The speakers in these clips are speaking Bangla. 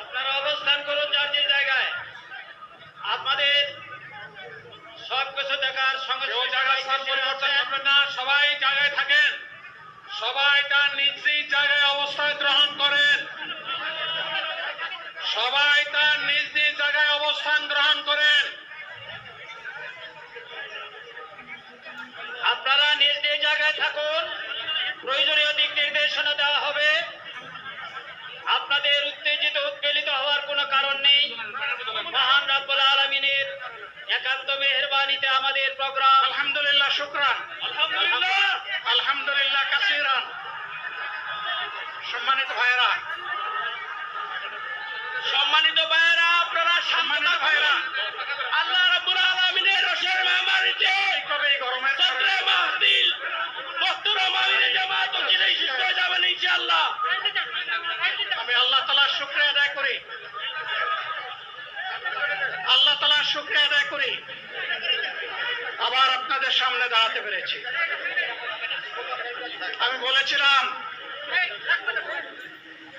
আপনারা অবস্থান করুন যার জায়গায়। আপনাদের সব কিছু দেখার সঙ্গে পরিবর্তন করবেন না সবাই জায়গায় থাকেন। সবাই তার নিজ নিজ জায়গায় অবস্থান গ্রহণ করেন। সবাই তার নিজ নিজ জায়গায় অবস্থান গ্রহণ করেন আপনারা জায়গায় থাকুন। প্রয়োজনীয় দিক নির্দেশনা দেওয়া হবে। আপনাদের উত্তেজিত উৎপীড়িত হওয়ার কোনো কারণ নেই। মহান রব্বুল আলমিনের একান্ত মেহরবানিতে আমাদের প্রোগ্রাম। আলহামদুলিল্লাহ শুক্রান। আলহামদুলিল্লাহ। আলহামদুলিল্লাহ কাসিরান। সম্মানিত ভাইয়েরা সম্মানিত ভাইয়েরা আপনারা সম্মানিত ভাইয়েরা ভাইয়েরা। আল্লাহ রাব্বুল আলামিনের রসের মেহমানিতে সত্রে মাহদিল বক্তর মাহদিল জামাত ও জিলাই শিষ্ট হয়ে যাবেন ইনশাআল্লাহ। আমি আল্লাহ তালার শুক্রিয়া আদায় করি। আল্লাহ তালার শুক্রিয়া আদায় করি। আবার আপনাদের সামনে দাঁড়াতে পেরেছি। আমি বলেছিলাম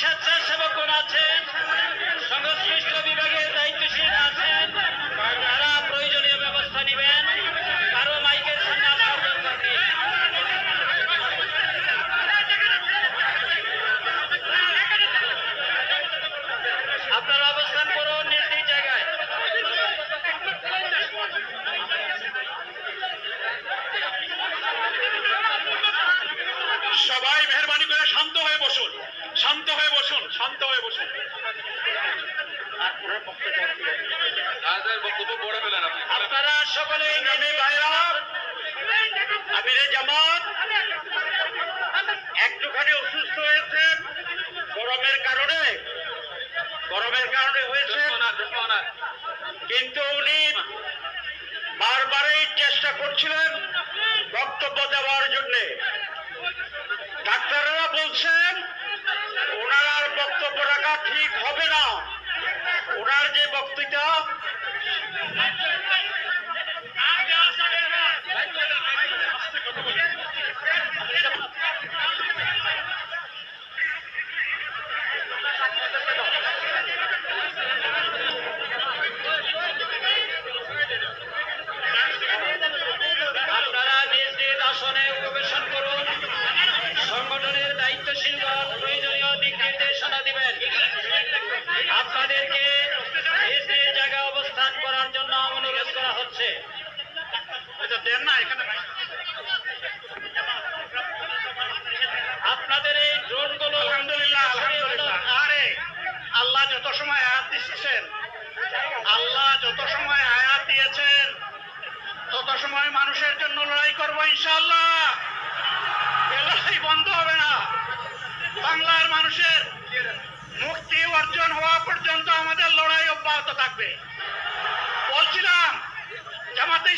স্বেচ্ছাসেবকগণ আছেন, সংশ্লিষ্ট বিভাগের দায়িত্বশীল আছেন, তারা প্রয়োজনীয় ব্যবস্থা নেবেন, কারও মাইকের সামনে আসার অবস্থান করুন নিজ জায়গায়। সবাই মেহরবানি করে শান্ত হয়ে বসুন। শান্ত হয়ে বসুন শান্ত হয়ে বসুন। আপনারা সকলেই নেমে আমিরে জামাত। একটুখানি অসুস্থ হয়েছেন গরমের কারণে। গরমের কারণে হয়েছে। কিন্তু উনি বারবারই চেষ্টা করছিলেন বক্তব্য দেওয়ার জন্য। ডাক্তাররা বলছেন ওনার বক্তব্য রাখা ঠিক হবে না। ওনার যে বক্তৃতা আপনারা নিজ নিজ আসনে উপবেশন করুন সংগঠনের দায়িত্বশীল দল প্রয়োজনীয় দিক নির্দেশনা দিবেন আপনাদেরকে নিজ নিজ জায়গায় অবস্থান করার জন্য অনুরোধ করা হচ্ছে এটা দেন না এখানে আপনাদের এই আরে, আল্লাহ যত সময় আয়াত দিচ্ছেন, আল্লাহ যত সময় আয়াত দিয়েছেন, তত সময় মানুষের জন্য লড়াই করব ইনশাআল্লাহ। এ লড়াই বন্ধ হবে না। বাংলার মানুষের মুক্তি অর্জন হওয়া পর্যন্ত আমাদের লড়াই অব্যাহত থাকবে। বলছিলাম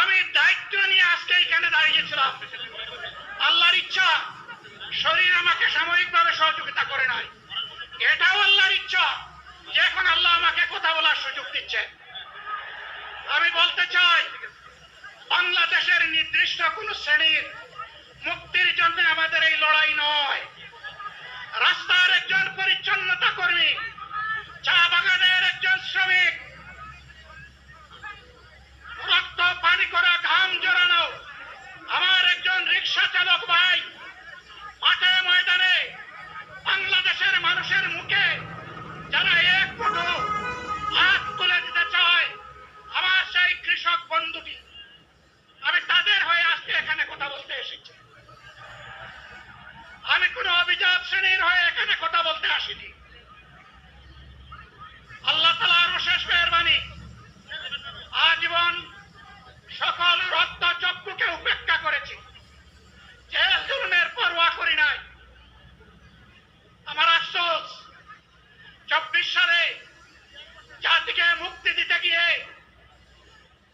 আমি দায়িত্ব নিয়ে আজকে এখানে দাঁড়িয়েছিলাম আল্লাহর ইচ্ছা, শরীর আমাকে সাময়িকভাবে সহযোগিতা করে নাই। এটাও আল্লাহর ইচ্ছা যে এখন আল্লাহ আমাকে কথা বলার সুযোগ দিচ্ছে। আমি বলতে চাই, বাংলাদেশের নির্দিষ্ট কোন শ্রেণির মুক্তির জন্য আমাদের এই লড়াই নয়। রাস্তার একজন পরিচ্ছন্নতা কর্মী, চা বাগানের একজন শ্রমিক বাংলাদেশের মানুষের মুখে যারা এক মুঠো হাত তুলে দিতে চায় আমার সেই কৃষক বন্ধুটি আমি তাদের হয়ে আজকে এখানে কথা বলতে এসেছি আমি কোন অভিজাত শ্রেণির হয়ে এখানে কথা বলতে আসিনি আল্লাহ তালার অশেষ মেহরবানি আজীবন সকল রক্ত চক্ষুকে উপেক্ষা করেছি জেল জুলুমের পরোয়া করি নাই আমার আফসোস চব্বিশ সালে জাতিকে মুক্তি দিতে গিয়ে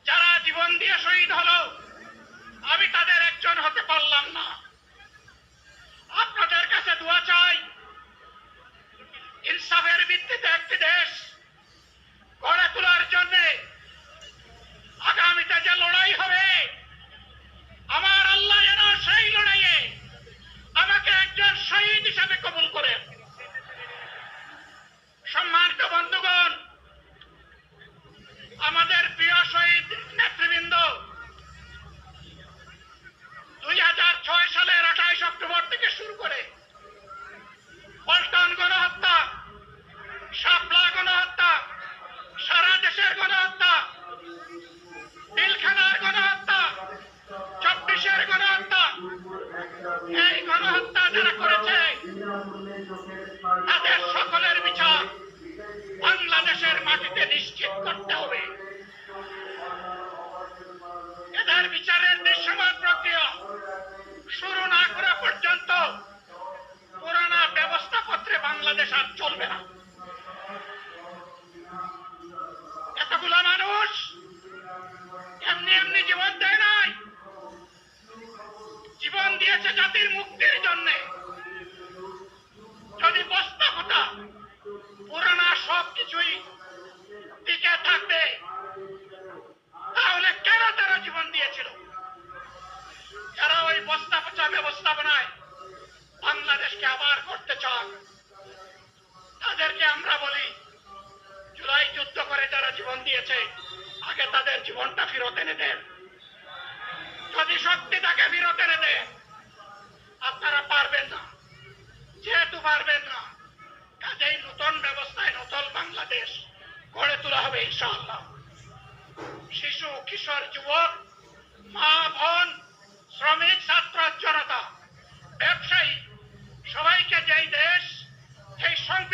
যারা জীবন দিয়ে শহীদ হলো আমি তাদের একজন হতে পারলাম না আপনাদের কাছে দোয়া চাই ইনসাফের ভিত্তিতে একটি দেশ গড়ে তোলার জন্যে আগামীতে যে লড়াই হবে আমার আল্লাহ যেন সেই লড়াইয়ে আমাকে একজন শহীদ হিসাবে কবুল করেন সম্মানিত বন্ধুগণ আমাদের প্রিয় শহীদ নেতৃবৃন্দ দুই হাজার ছয় সালের আঠাইশ অক্টোবর থেকে শুরু করে পল্টন গণহত্যা শাপলা গণহত্যা সারা দেশের গণহত্যা পিলখানার গণহত্যা চব্বিশের গণহত্যা এই গণহত্যা যারা করেছে তাদের সকলের বিচার বাংলাদেশের মাটিতে নিশ্চিত করতে হবে এদের বিচারের দৃশ্যমান প্রক্রিয়া শুরু না করা পর্যন্ত পুরানা ব্যবস্থাপত্রে চলবে না। এতগুলা মানুষ এমনি এমনি জীবন দেয় নাই। জীবন দিয়েছে জাতির মুক্তির জন্য। যদি বস্তা কথা পুরানা সব কিছুই টিকে থাকবে, তাহলে কেন তারা জীবন দিয়েছিল? যারা ওই বস্তা পচা ব্যবস্থাপনায় বাংলাদেশকে আবার করতে চান তাদেরকে আমরা বলি, জুলাই যুদ্ধ করে যারা জীবন দিয়েছে, আগে তাদের জীবনটা ফেরত এনে দেন যদি শক্তি তাকে ফেরত এনে দেন আপনারা পারবেন না। যেহেতু পারবেন না, কাজেই নতুন ব্যবস্থায় নতুন বাংলাদেশ গড়ে তোলা হবে ইনশাআল্লাহ। শিশু, কিশোর, যুবক, মা, বোন, শ্রমিক, ছাত্র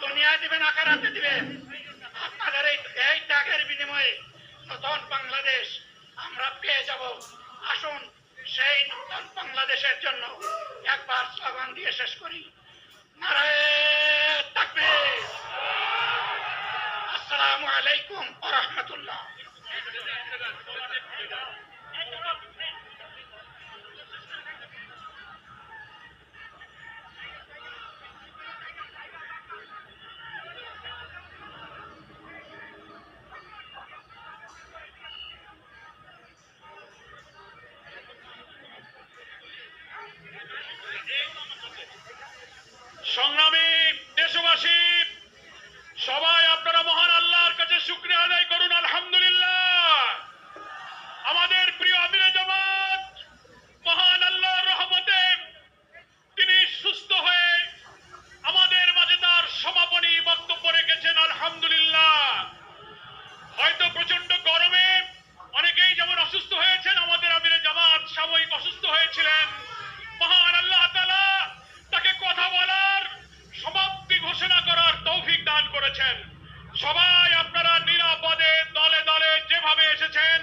দুনিয়ায় দিবেন আকারাতে দিবেন। আপনাদের এই এই ত্যাগের বিনিময়ে নতুন বাংলাদেশ আমরা পেয়ে যাব। আসুন, সেই নতুন বাংলাদেশের জন্য একবার স্লোগান দিয়ে শেষ করি। আসসালামু আলাইকুম রাহমাতুল্লাহ সংগ্রামী দেশবাসী সবাই আপনারা মহান আল্লাহর কাছে শুক্রিয়া আদায় করুন আলহামদুলিল্লাহ আমাদের প্রিয় আমিরে জামাত মহান আল্লাহর রহমতে তিনি সুস্থ হয়ে আমাদের মাঝে তার সমাপনী বক্তব্য রেখেছেন আলহামদুলিল্লাহ হয়তো প্রচণ্ড গরমে অনেকেই যেমন অসুস্থ হয়েছেন আমাদের আমিরে জামাত সাময়িক অসুস্থ হয়েছিলেন মহান আল্লাহ তাআলা তাকে কথা বলার সমাপ্তি ঘোষণা করার তৌফিক দান করেছেন সবাই আপনারা নিরাপদে দলে দলে যেভাবে এসেছেন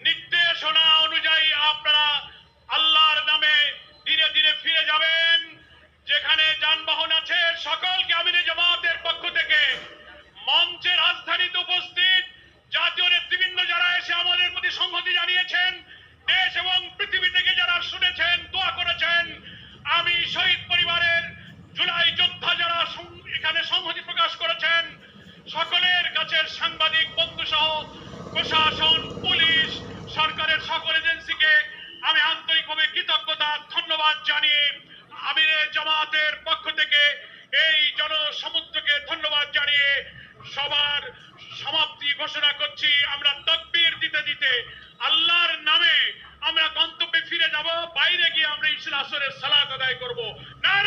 নির্দেশনা অনুযায়ী আপনারা আল্লাহর নামে ধীরে ধীরে ফিরে যাবেন যেখানে যানবাহন আছে সকলকে আমিরে জামাতের পক্ষ থেকে মঞ্চে রাজধানীতে উপস্থিত জাতীয় নেতৃবৃন্দ যারা এসে আমাদের প্রতি সংহতি জানিয়েছেন দেশ এবং পৃথিবী থেকে যারা শুনেছেন দোয়া করেছেন আমি শহীদ পরিবারের জুলাই যোদ্ধা যারা সং- এখানে সংহতি প্রকাশ করেছেন কাছে সাংবাদিক বন্ধু সহ প্রশাসন, পুলিশ, সরকারের সকল এজেন্সিকে আমি আন্তরিকভাবে কৃতজ্ঞতা, ধন্যবাদ জানিয়ে আমিরে জামাতের পক্ষ থেকে এই জনসমুদ্রকে ধন্যবাদ জানিয়ে সবার সমাপ্তি ঘোষণা করছি। আমরা তকবীর দিতে দিতে আল্লাহর নামে আমরা গন্তব্যে ফিরে যাব, বাইরে গিয়ে আমরা ইসলাসরের সালাত আদায় করব। নারে